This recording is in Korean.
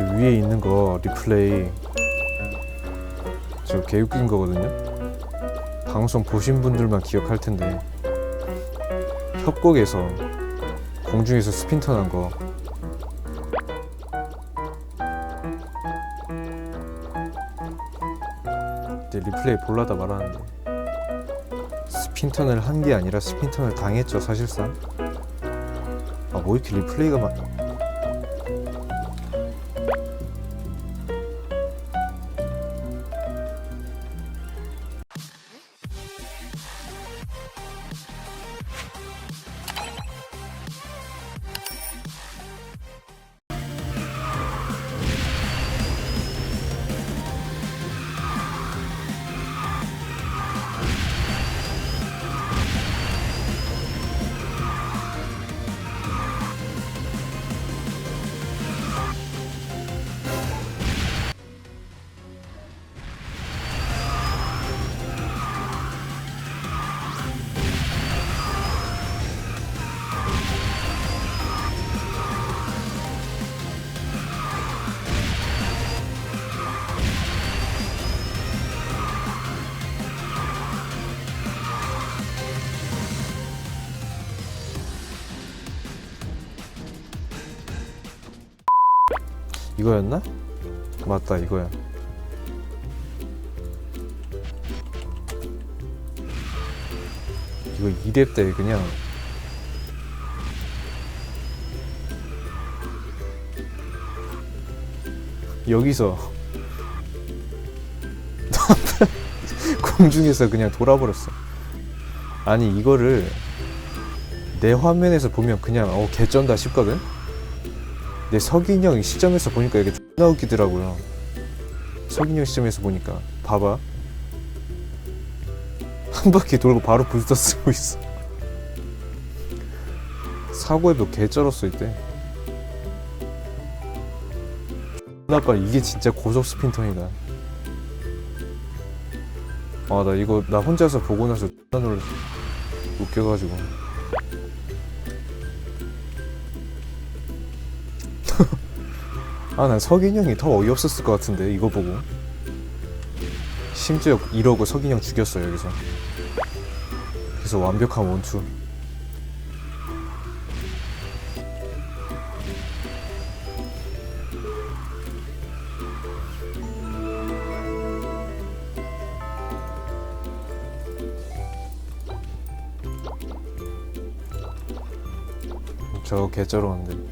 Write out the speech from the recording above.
저 위에 있는 거 리플레이 저 개웃긴 거거든요. 방송 보신 분들만 기억할 텐데 협곡에서 공중에서 스핀터 난 거. 이제 리플레이 볼라다 말하는데 스핀턴을 한 게 아니라 스핀턴을 당했죠 사실상. 아 뭐 이렇게 리플레이가 많? 이거였나? 맞다 이거야. 이거 2렙 때 그냥 여기서 공중에서 그냥 돌아버렸어. 아니 이거를 내 화면에서 보면 그냥 어 개쩐다 싶거든. 내 석인형 시점에서 보니까 이게 존나 웃기더라고요. 석인형 시점에서 보니까 봐봐. 한 바퀴 돌고 바로 부스터 쓰고 있어. 사고에도 개쩔었어 이때. 나빠 이게 진짜 고속 스핀턴이다. 아 나 이거 나 혼자서 보고 나서 존나 놀랐어. 웃겨가지고. 아, 난 석인 형이 더 어이없었을 것 같은데 이거 보고. 심지어 이러고 석인 형 죽였어요 여기서. 그래서 완벽한 원투. 저 개쩔었는데